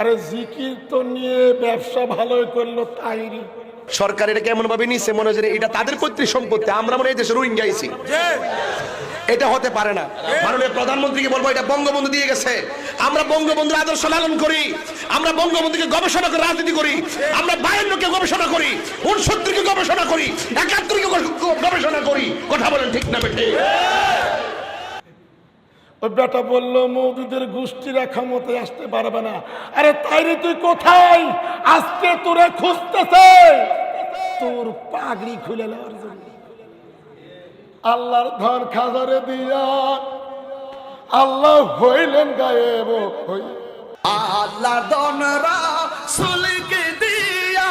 আরে জিকির তো নিয়ে ব্যবসা ভালোই করল তাইরি সরকার এটাকে এমন ভাবে নিচ্ছে মনে হয় যে এটা তাদের পৈতৃক সম্পত্তি আমরা মনে হয় এই দেশে রোহিঙ্গা আইছি। এটা হতে পারে না। মাননীয় প্রধানমন্ত্রীকে বলব এটা বঙ্গবন্ধু দিয়ে গেছে। আমরা বঙ্গবন্ধুর আদর্শ লালন করি আমরা বঙ্গবন্ধুকে গবেষণা করে রাজনীতি করি আমরা বায়ান্নকে গবেষণা করি উনসত্তরকে গবেষণা করি একাত্তরকে গবেষণা করি। কথা বলেন ঠিক না বেঠে। ওই বেটা বলল, মৌদুদের গোষ্ঠীরা ক্ষমতায় আসতে পারবে না। আরে তাইরে তুই কোথায়? আজকে তোরে খুঁজতেছে। তোর পাগড়ি খুলে নেওয়ার জন্য। আল্লাহর ধন খাজারে দিয়া আল্লাহ হইলেন গায়েব হই। আল্লাহ দনরা সুলকে দিয়া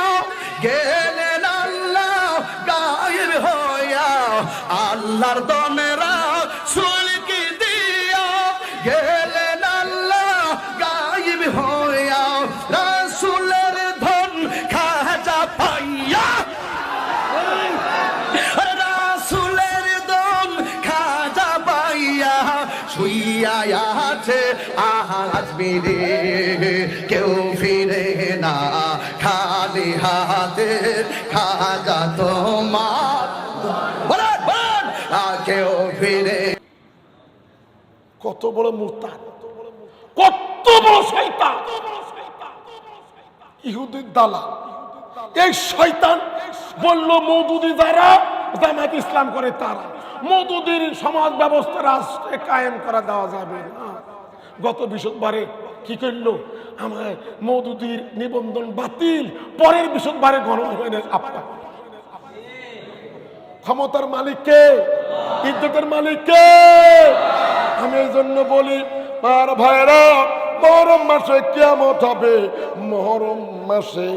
গেলেন আল্লাহ গায়েব হইয়া। আল্লাহর দনরা শুইয়া আছে, আজ কেউ ফিরে না। খালি হাতে খাজা তোমার কেউ ফিরে কত বড় কত বড় শয়তান। ইহুদির দালা এই শয়তান বলল, মৌদুদি যারা জামাত ইসলাম করে তারা। মৌদুদির সমাজ ব্যবস্থা রাষ্ট্রে কায়েম করা দেওয়া যাবে না। গত বৃহস্পতিবারে কি করল? আমার মৌদুদির নিবন্ধন বাতিল, পরের বৃহস্পতিবারে গণভবনের আপা ক্ষমতার মালিককে ইজ্জতের মালিককে আমি এই জন্য বলি, আর ভাইরা মহরম মাসে কেমন হবে। মহরম মাসে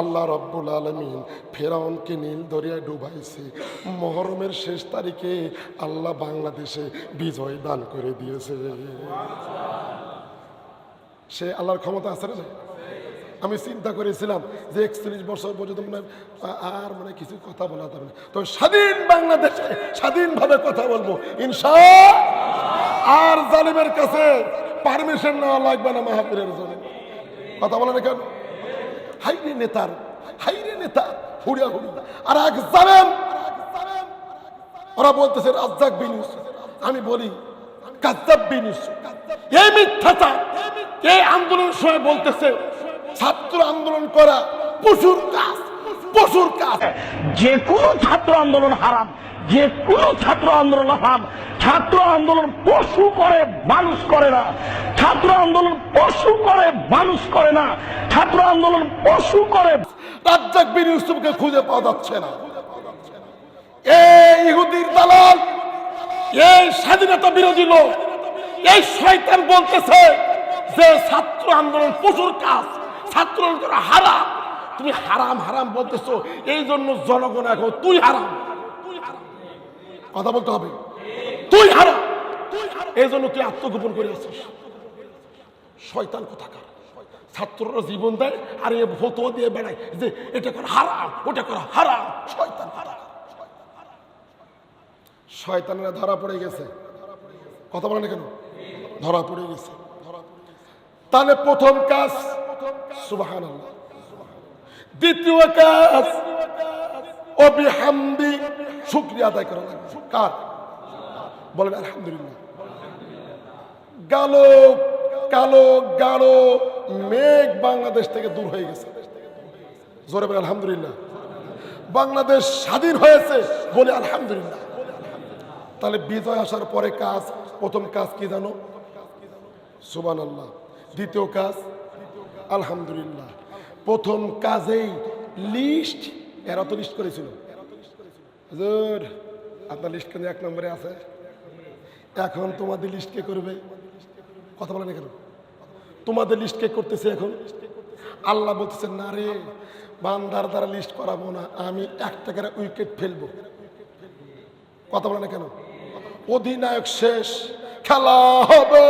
আল্লাহ রব্বুল আলমিন ফেরাউনকে নীল দরিয়ায় ডুবাইছে। মহরমের শেষ তারিখে আল্লাহ বাংলাদেশে বিজয় দান করে দিয়েছে। সে আল্লাহর ক্ষমতা আছে না আমি চিন্তা করেছিলাম যে একচল্লিশ বছর পর্যন্ত মানে আর মানে কিছু কথা বলা যাবে তো স্বাধীন বাংলাদেশে স্বাধীনভাবে কথা বলব। ইনশা আর জালিমের কাছে পারমিশন নেওয়া লাগবে না মাহাবীরের জন্য। কথা বলে না কেন হাইরে নেতার, হাইরে নেতা হুড়িয়া হুড়ি আর এক জালেম, ওরা বলতেছে, রাজ্জাক বিন আমি বলি, কাজ্জাব বিন এই মিথ্যাচার এই আন্দোলন সময় বলতেছে, ছাত্র আন্দোলন করা পশুর কাজ পশুর কাজ। যে কোনো ছাত্র আন্দোলন হারাম। যে কোনো ছাত্র আন্দোলন হারাম ছাত্র আন্দোলন পশু করে, মানুষ করে না। ছাত্র আন্দোলন পশু করে, মানুষ করে না। ছাত্র আন্দোলন পশু করে। রাজ্জাক বিন ইউসুফকে খুঁজে পাওয়া যাচ্ছে না। এই ইহুদির দালাল, এই স্বাধীনতা বিরোধী লোক, এই শয়তান বলতেছে যে ছাত্র আন্দোলন প্রচুর কাজ, ছাত্র হারাম। তুমি হারাম হারাম বলতেছো এই জন্য জনগণ এখন তুই হারাম। কথা বলতে হবে। তুই হারাম এই জন্য তুই আত্মগোপন করে আছিস। শয়তান কোথাকার? ছাত্ররা জীবন দেয় আর এ ফতোয়া দিয়ে বেড়ায় যে এটা করা হারাম, ওটা করা হারাম। শয়তান হারাম শয়তানরা ধরা পড়ে গেছে। কথা বলে না কেন? ধরা পড়ে গেছে। তাহলে প্রথম কাজ সুবাহান দ্বিতীয় কাজ, অবিহামদি শুক্রিয়া আদায় করা কার? বলেন, আলহামদুলিল্লাহ। কালো কালো, গাঢ় মেঘ বাংলাদেশ থেকে দূর হয়ে গেছে। জোরে বলে আলহামদুলিল্লাহ। বাংলাদেশ স্বাধীন হয়েছে বলে আলহামদুলিল্লাহ। তাহলে বিজয় আসার পরে কাজ, প্রথম কাজ কি জানো? সুবান আল্লাহ দ্বিতীয় কাজ, আলহামদুলিল্লাহ। প্রথম কাজেই লিস্ট এরা তো লিস্ট করেছিল। হুজুর, আপনার লিস্ট কিন্তু এক নম্বরে আছে। এখন তোমাদের লিস্ট কে করবে? কথা বলেন কেন তোমাদের লিস্ট কে করতেছে এখন? আল্লাহ বলতেছে না রে বান্দার দ্বারা লিস্ট করাবো না আমি এক টাকার উইকেট ফেলব। কথা বলে না কেন অধিনায়ক শেষ খেলা হবে।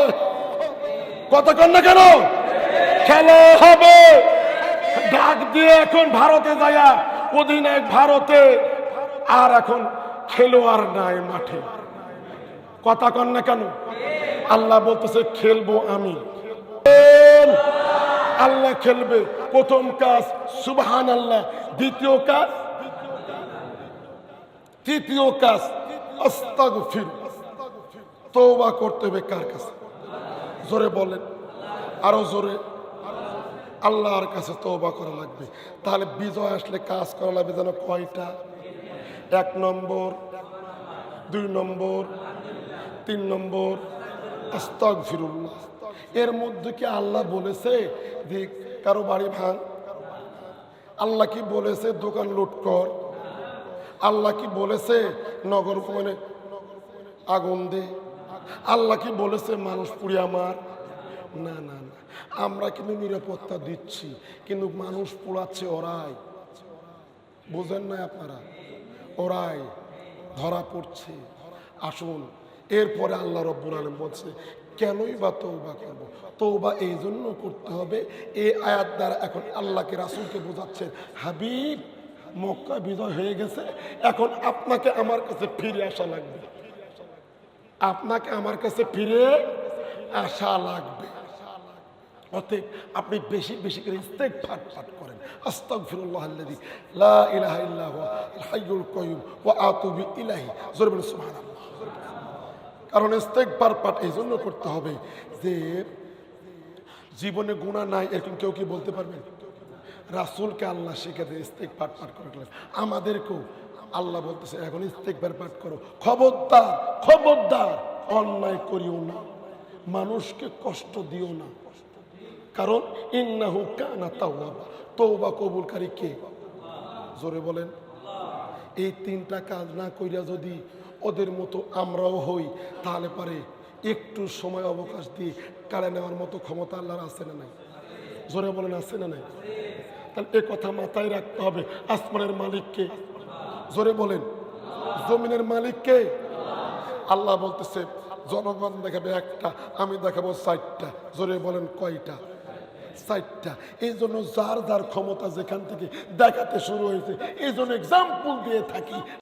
কথা কন না কেন? খেলা হবে। ডাক দিয়ে এখন ভারতে যায়া অধিনায়ক ভারতে আর এখন খেলোয়াড় নাই মাঠে। কথা কন না কেন? আল্লাহ বলতেছে, খেলব আমি। আল্লাহ খেলবে। প্রথম কাজ সুবহান আল্লাহ দ্বিতীয় কাজ, তৃতীয় কাজ, আস্তাগফির। তওবা করতে হবে কার কাছে? জোরে বলেন। আরও জোরে। আল্লাহর কাছে তওবা করা লাগবে। তাহলে বিজয় আসলে কাজ করা লাগবে যেন কয়টা? এক নম্বর, দুই নম্বর, তিন নম্বর, আস্তাগফিরুল্লাহ। এর মধ্যে কি আল্লাহ বলেছে? যে কারও বাড়ি ভাঙ। আল্লাহ কি বলেছে? দোকান লুট কর। আল্লাহ কি বলেছে? নগর মানে আগুন দে। আল্লাহ কি বলেছে? মানুষ পুড়িয়া মার। না না না। আমরা কিন্তু নিরাপত্তা দিচ্ছি, কিন্তু মানুষ পোড়াচ্ছে ওরাই। বোঝেন না আপনারা? ওরাই ধরা পড়ছে। আসুন, এরপরে আল্লাহ রব্বুল আলম বলছে, কেনই বা তৌবা করব? তৌবা এই জন্য করতে হবে, এই আয়াত দ্বারা এখন আল্লাহকে, রাসুলকে বোঝাচ্ছেন, হাবিব মক্কা বিজয় হয়ে গেছে, এখন আপনাকে আমার কাছে ফিরে আসা লাগবে। আপনাকে আমার কাছে ফিরে আসা লাগবে। অতএব আপনি বেশি বেশি করে ইস্তেক ফাট ফাট করেন। আস্তাগফিরুল্লাহ আল্লাযী লা ইলাহা ইল্লা আল হাইয়ুল কাইয়ুম ওয়া আতুবু ইলাইহি। জোরে বলুন, সুবহানাল্লাহ। কারণ ইস্তেক ইস্তেগফার পাঠ এই জন্য করতে হবে যে জীবনে গুণা নাই, এরকম কেউ কি বলতে পারবেন রাসূলকে আল্লাহ শিখে দিয়ে ইস্তেক পাঠ পাঠ করে আমাদেরকেও আল্লাহ বলতেছে, এখন ইস্তেকবার পাঠ করো। খবরদার খবরদার, অন্যায় করিও না। মানুষকে কষ্ট দিও না। কারণ ইন্নাহু কানা তাওয়াবা। তওবা কবুলকারী কে? জোরে বলেন। এই তিনটা কাজ না কইরা যদি ওদের মতো আমরাও হই, তাহলে পারে একটু সময় অবকাশ দিয়ে কাড়ে নেওয়ার মতো ক্ষমতা আল্লাহর আছে না নাই? জোরে বলেন, আছে না নাই? তাহলে এ কথা মাথায় রাখতে হবে। আসমানের মালিককে জোরে বলেন। জমিনের মালিককে আল্লাহ বলতেছে, জনগণ দেখাবে একটা, আমি দেখাবো চারটা। জোরে বলেন, কয়টা? চারটা এই জন্য যার যার ক্ষমতা যেখান থেকে দেখাতে শুরু হয়েছে, এই জন্য এক্সাম্পল দিয়ে থাকি।